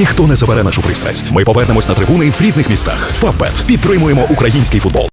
Ніхто не забере нашу пристрасть. Ми повернемось на трибуни в рідних містах. Фавбет підтримуємо український футбол.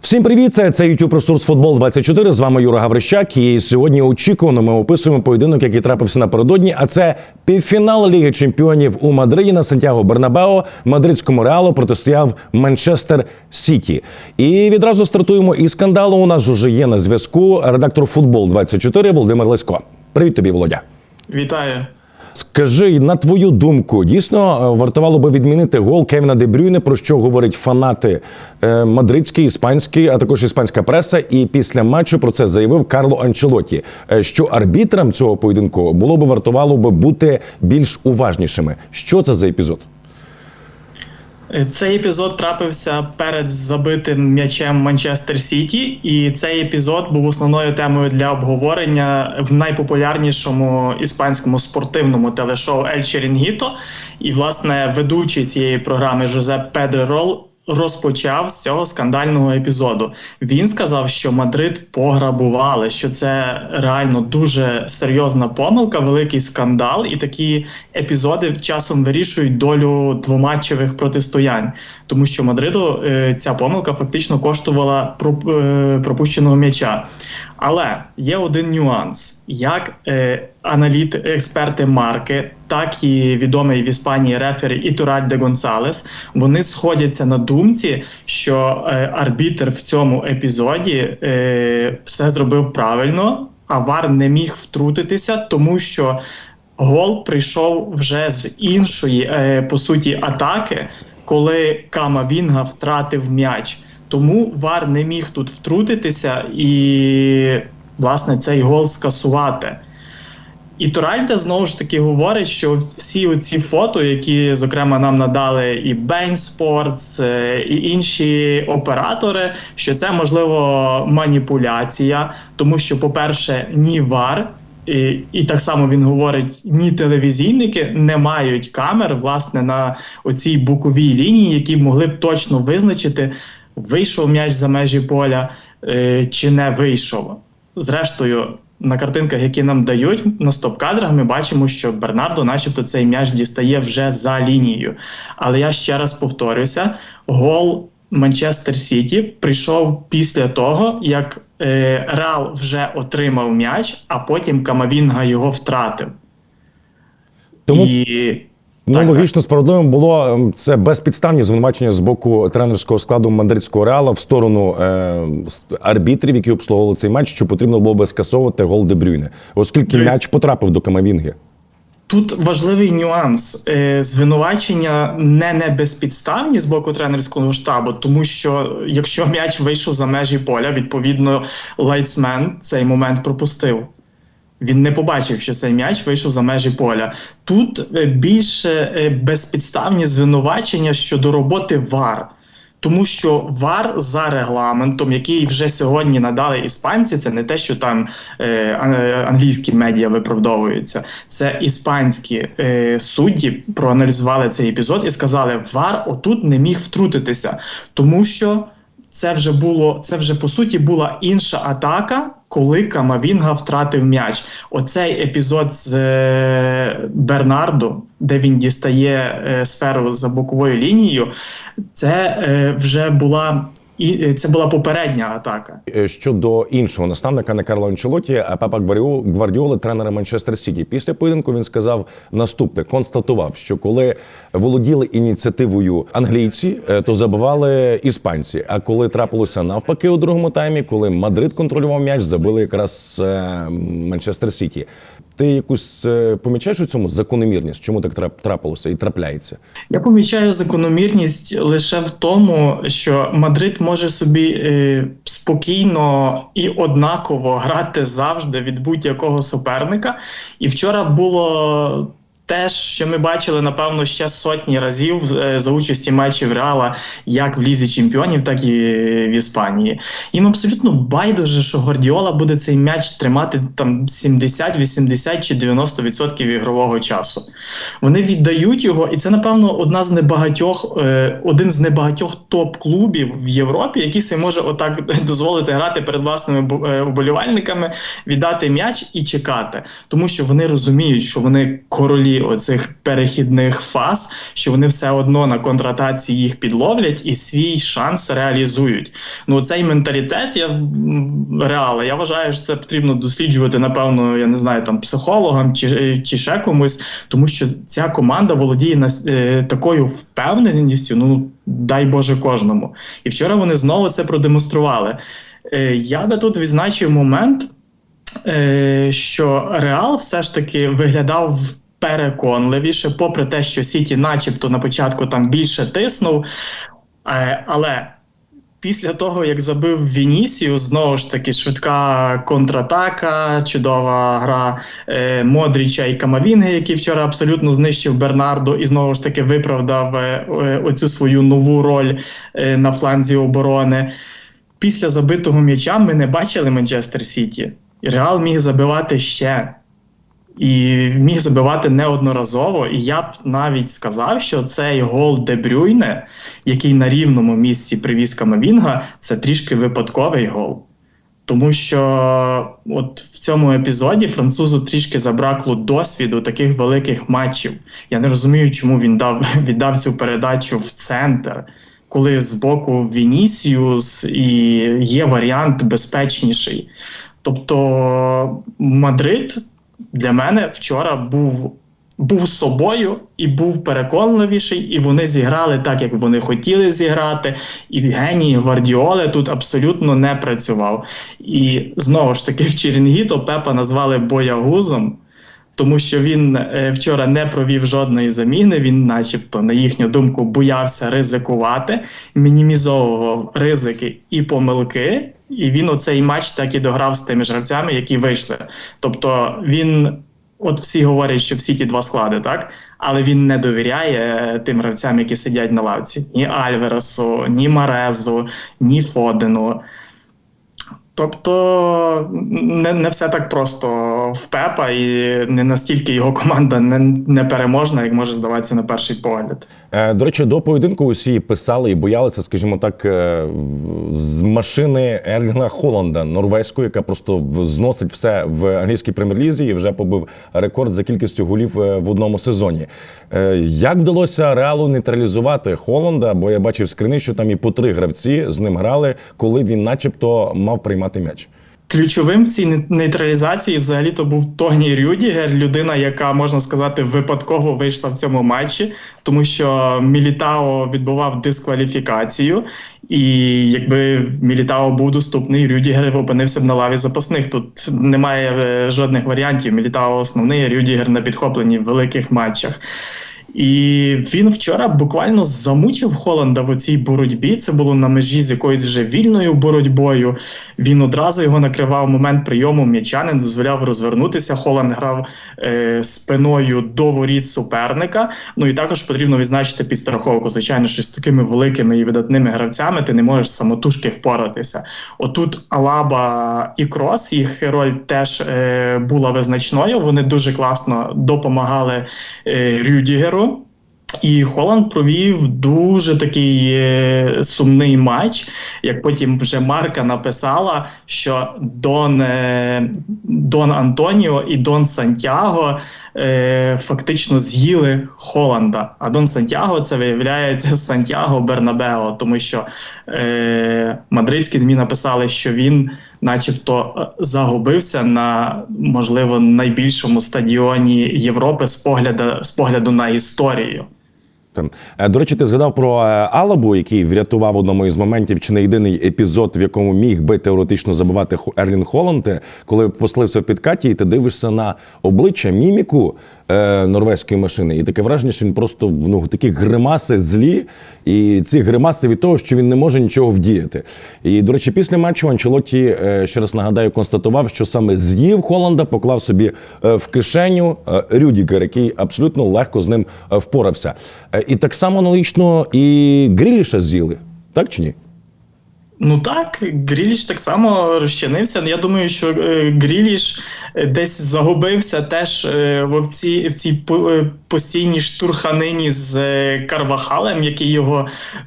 Всім привіт! Це youtube ресурс Футбол 24 З вами Юра Гаврищак. І сьогодні очікувано ми описуємо поєдинок, який трапився напередодні. А це півфінал Ліги Чемпіонів у Мадриді на Сантьяго Бернабео. Мадридському реалу протистояв Манчестер Сіті. І відразу стартуємо із скандалу. У нас вже є на зв'язку редактор Футбол 24 Володимир Лесько. Привіт тобі, Володя. Вітаю. Скажи, на твою думку, дійсно е, вартувало би відмінити гол Кевіна Дебрюйне, про що говорять фанати е, мадридські, іспанські, а також іспанська преса. І після матчу про це заявив Карло Анчелоті, е, що арбітрам цього поєдинку було б вартувало би бути більш уважнішими. Що це за епізод? Е, Цей епізод трапився перед забитим м'ячем Манчестер Сіті, і цей епізод був основною темою для обговорення в найпопулярнішому іспанському спортивному телешоу Ель Черінгіто. І, власне, ведучий цієї програми Жозеп Педрерол розпочав з цього скандального епізоду. Він сказав, що Мадрид пограбували, що це реально дуже серйозна помилка, великий скандал, і такі епізоди часом вирішують долю двоматчевих протистоянь, тому що Мадриду е, ця помилка фактично коштувала е, пропущеного м'яча. Але є один нюанс: як е, аналіт, експерти марки, так і відомий в Іспанії рефері Ітураль де Гонсалес, вони сходяться на думці, що е, арбітр в цьому епізоді е, все зробив правильно, а вар не міг втрутитися, тому що гол прийшов вже з іншої, е, по суті, атаки, коли Кама Вінга втратив м'яч. Тому Вар не міг тут втрутитися і, власне, цей гол скасувати. І Туральде знову ж таки говорить, що всі оці фото, які, зокрема, нам надали і Bain Sports, е, і інші оператори, що це можливо маніпуляція, тому що, по-перше, ні ВАР. І, і так само він говорить: ні телевізійники не мають камер власне на оцій боковій лінії, які могли б точно визначити, вийшов м'яч за межі поля е, чи не вийшов. Зрештою, на картинках, які нам дають на стоп-кадрах, ми бачимо, що Бернардо, начебто, цей м'яч дістає вже за лінією. Але я ще раз повторюся: гол Манчестер Сіті прийшов після того, як е, Реал вже отримав м'яч, а потім Камавінга його втратив. Тому І Ну, Так, логічно справедливим було ем, це безпідставні звинувачення з боку тренерського складу мадридського реала в сторону е, арбітрів, які обслуговували цей матч, що потрібно було би скасовувати гол Де Брюйне, оскільки Дивись. м'яч потрапив до Камавінги. Тут важливий нюанс Е, звинувачення не, не безпідставні з боку тренерського штабу, тому що якщо м'яч вийшов за межі поля, відповідно лайтсмен цей момент пропустив. Він не побачив, що цей м'яч вийшов за межі поля. Тут е, більше е, безпідставні звинувачення щодо роботи ВАР. Тому що ВАР за регламентом, який вже сьогодні надали іспанці, це не те, що там е, англійські медіа виправдовуються. Це іспанські е, судді проаналізували цей епізод і сказали, ВАР отут не міг втрутитися, тому що це вже було це вже по суті була інша атака, коли Камавінга втратив м'яч. Оцей епізод з е, Бернардо, де він дістає е, сферу за боковою лінією, це е, вже була і е, це була попередня атака. Е, Щодо іншого наставника не Карло Анчелоті, а Пепа Гвардіо- Гвардіоли, тренера Манчестер Сіті. Після поєдинку він сказав наступне: констатував, що коли володіли ініціативою англійці, е, то забивали іспанці. А коли трапилося навпаки у другому таймі, коли Мадрид контролював м'яч, забили якраз е, Манчестер Сіті. Ти якусь е, помічаєш у цьому закономірність? Чому так трапилося і трапляється? Я помічаю закономірність лише в тому, що Мадрид може собі е, спокійно і однаково грати завжди від будь-якого суперника. І вчора було. Те, що ми бачили, напевно, ще сотні разів е, за участі матчів Реала, як в Лізі Чемпіонів, так і в Іспанії. Їм абсолютно байдуже, що Гвардіола буде цей м'яч тримати там 70, 80 чи 90% ігрового часу. Вони віддають його, і це, напевно, одна з небагатьох, е, один з небагатьох топ-клубів в Європі, який собі може отак дозволити грати перед власними бу- е, вболівальниками, віддати м'яч і чекати. Тому що вони розуміють, що вони королі оцих перехідних фаз, що вони все одно на контратаці їх підловлять і свій шанс реалізують. Ну цей менталітет я реала. Я вважаю, що це потрібно досліджувати, напевно, я не знаю, там психологам чи, чи ще комусь, тому що ця команда володіє нас е, такою впевненістю. Ну дай Боже кожному. І вчора вони знову це продемонстрували. Е, я би тут відзначив момент, е, що Реал все ж таки виглядав переконливіше, попри те, що Сіті, начебто, на початку там більше тиснув. Е, але після того, як забив Вінісію, знову ж таки швидка контратака, чудова гра е, Модріча і Камавінги, який вчора абсолютно знищив Бернардо і знову ж таки виправдав е, е, оцю свою нову роль е, на фланзі оборони. Після забитого м'яча ми не бачили Манчестер Сіті. Реал міг забивати ще. І міг забивати неодноразово. І я б навіть сказав, що цей гол Де Брюйне, який на рівному місці привіз Камавінга, це трішки випадковий гол. Тому що от в цьому епізоді французу трішки забракло досвіду таких великих матчів. Я не розумію, чому він дав віддав цю передачу в центр, коли з боку Вінісіус і є варіант безпечніший. Тобто Мадрид для мене вчора був. Був собою і був переконливіший, і вони зіграли так, як вони хотіли зіграти. І геній Гвардіоли тут абсолютно не працював. І знову ж таки, в Чернінгіто Пепа назвали боягузом, тому що він е, вчора не провів жодної заміни. Він, начебто, на їхню думку, боявся ризикувати, мінімізовував ризики і помилки. І він оцей матч так і дограв з тими ж гравцями, які вийшли. Тобто він. От всі говорять, що всі ті два склади, так? Але він не довіряє е, тим гравцям, які сидять на лавці: ні Альвересу, ні Марезу, ні Фодену. Тобто не, не все так просто в Пепа, і не настільки його команда не, не переможна, як може здаватися на перший погляд. Е, До речі, до поєдинку усі писали і боялися, скажімо так, е, з машини Ерлінга Холланда, норвезької, яка просто зносить все в англійській прем'єр-лізі і вже побив рекорд за кількістю голів е, в одному сезоні. Як вдалося реалу нейтралізувати Холланда? Бо я бачив скрини, що там і по три гравці з ним грали, коли він, начебто, мав приймати м'яч. Ключовим в цій нейтралізації взагалі то був Тоні Рюдігер, людина, яка можна сказати випадково вийшла в цьому матчі, тому що Мілітао відбував дискваліфікацію, і якби Мілітао був доступний, Рюдігер опинився б на лаві запасних. Тут немає е, жодних варіантів. Мілітао основний, Рюдігер на підхопленні в великих матчах. І він вчора буквально замучив Холланда в оцій боротьбі. Це було на межі з якоюсь вже вільною боротьбою. Він одразу його накривав момент прийому м'яча, не дозволяв розвернутися. Холланд грав е, спиною до воріт суперника. Ну і також потрібно відзначити підстраховку. Звичайно, що з такими великими і видатними гравцями ти не можеш самотужки впоратися. Отут Алаба і Крос, їх роль теж е, була визначною. Вони дуже класно допомагали е, Рюдігеру. І Холанд провів дуже такий е, сумний матч. Як потім вже Марка написала, що Дон, е, Дон Антоніо і Дон Сантьяго е, фактично з'їли Холанда. А Дон Сантьяго це виявляється Сантьяго Бернабео, тому що е, мадридські ЗМІ написали, що він, начебто, е, загубився на можливо найбільшому стадіоні Європи з погляду, з погляду на історію. Е, До речі, ти згадав про е, Алабу, який врятував одному із моментів чи не єдиний епізод, в якому міг би теоретично забивати Ерлін Холланд, е, коли послився в підкаті, і ти дивишся на обличчя міміку е, норвезької машини, і таке враження, що він просто ну такі гримаси злі, і ці гримаси від того, що він не може нічого вдіяти. І до речі, після матчу Анчелоті, е, ще раз нагадаю, констатував, що саме з'їв Холланда, поклав собі е, в кишеню е, Рюдігер, який абсолютно легко з ним е, впорався. І так само аналогічно і Гріліша з'їли, так чи ні? Ну так, Гріліш так само розчинився. Я думаю, що е, Гріліш е, десь загубився теж е, в цій, в цій постійній штурханині з Карвахалем, який його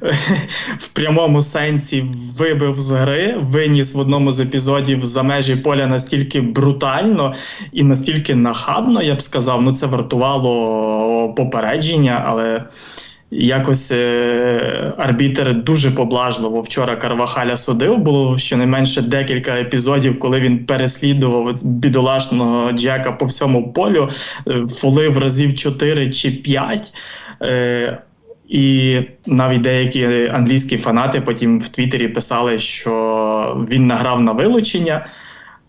в прямому сенсі вибив з гри, виніс в одному з епізодів за межі поля настільки брутально і настільки нахабно, я б сказав. Ну це вартувало попередження, але. Якось е, арбітер дуже поблажливо вчора Карвахаля судив. Було щонайменше декілька епізодів, коли він переслідував бідолашного Джека по всьому полю, е, фолив разів 4 чи 5. Е, і навіть деякі англійські фанати потім в Твіттері писали, що він награв на вилучення.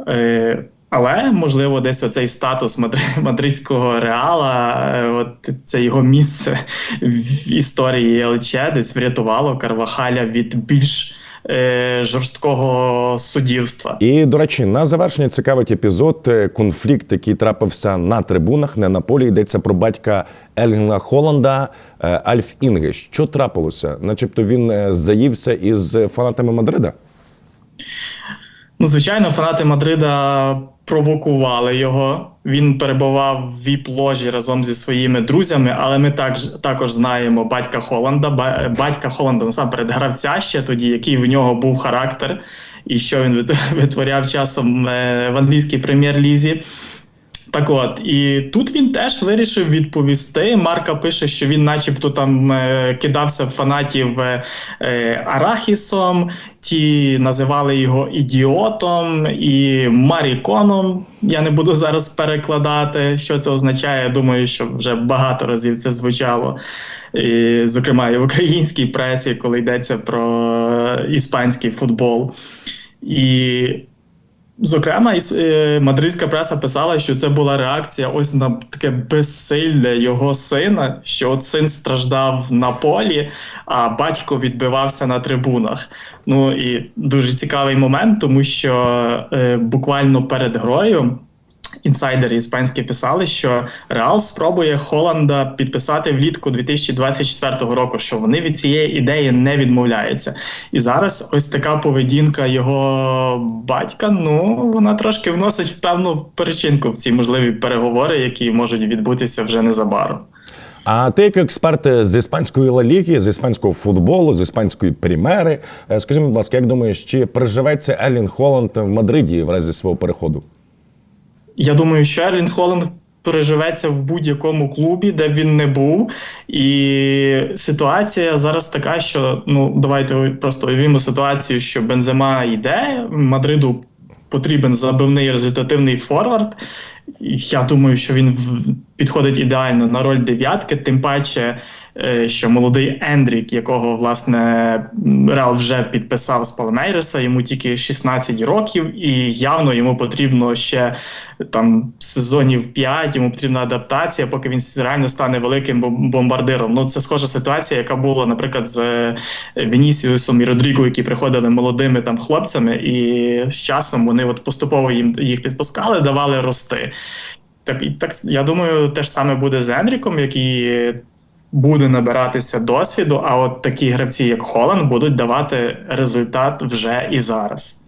Е, але можливо, десь оцей статус мадридського реала, е, от це його місце в історії ЛЧ десь врятувало Карвахаля від більш е, жорсткого суддівства. І до речі, на завершення цікавить епізод е, конфлікт, який трапився на трибунах, не на полі. Йдеться про батька Ельгіна Холланда Альф Інге. Що трапилося? Начебто він заївся із фанатами Мадрида. Ну, звичайно, фанати Мадрида провокували його. Він перебував в віп-ложі разом зі своїми друзями, але ми також, також знаємо батька Холланда, ба- батька Холланда насамперед гравця ще тоді, який в нього був характер, і що він вит- витворяв часом е, в англійській прем'єр-лізі. Так от, і тут він теж вирішив відповісти. Марка пише, що він, начебто, там е, кидався фанатів е, е, Арахісом, ті називали його ідіотом і маріконом. Я не буду зараз перекладати, що це означає. Думаю, що вже багато разів це звучало. І, зокрема, і в українській пресі, коли йдеться про іспанський футбол. І Зокрема, е, мадридська преса писала, що це була реакція ось на таке безсилля його сина, що от син страждав на полі, а батько відбивався на трибунах. Ну і дуже цікавий момент, тому що е, буквально перед грою. Інсайдери іспанські писали, що Реал спробує Холланда підписати влітку 2024 року, що вони від цієї ідеї не відмовляються. І зараз ось така поведінка його батька. Ну вона трошки вносить в певну перечинку в ці можливі переговори, які можуть відбутися вже незабаром. А ти, як експерт з іспанської Ла Ліги, з іспанського футболу, з іспанської прімери, е, скажи, будь ласка, як думаєш, чи переживеться Елін Холланд в Мадриді в разі свого переходу? Я думаю, що Ерлін Холланд переживеться в будь-якому клубі, де б він не був. І ситуація зараз така, що ну давайте просто уявімо ситуацію, що Бензема йде, Мадриду потрібен забивний результативний форвард. Я думаю, що він підходить ідеально на роль дев'ятки, тим паче, е, що молодий Ендрік, якого власне Реал вже підписав з Палмейреса, йому тільки 16 років, і явно йому потрібно ще там сезонів 5, йому потрібна адаптація, поки він реально стане великим бомбардиром. Ну це схожа ситуація, яка була, наприклад, з е, Вінісіусом і Родріго, які приходили молодими там хлопцями, і з часом вони от поступово їм їх підпускали, давали рости. Так, так я думаю, те ж саме буде з Енріком, який буде набиратися досвіду. А от такі гравці, як Холланд, будуть давати результат вже і зараз.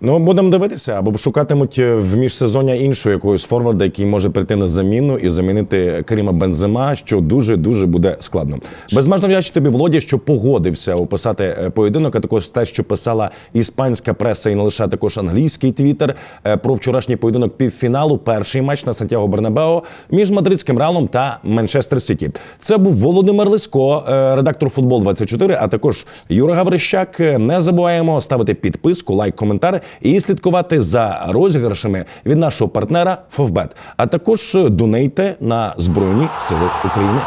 Ну, будемо дивитися, або шукатимуть в міжсезоння іншого якогось форварда, який може прийти на заміну і замінити Каріма Бензема, що дуже дуже буде складно. Безмежно вдячний тобі, Володі, що погодився описати е, поєдинок, а також те, що писала іспанська преса, і не лише також англійський твіттер е, про вчорашній поєдинок півфіналу. Перший матч на Сантьяго Бернабео між мадридським Реалом та Манчестер Сіті. Це був Володимир Лисько, е, редактор футбол 24 а також Юра Гаврищак. Не забуваємо ставити підписку, лайк, коментар і слідкувати за розіграшами від нашого партнера Фовбет, а також донейте на Збройні Сили України.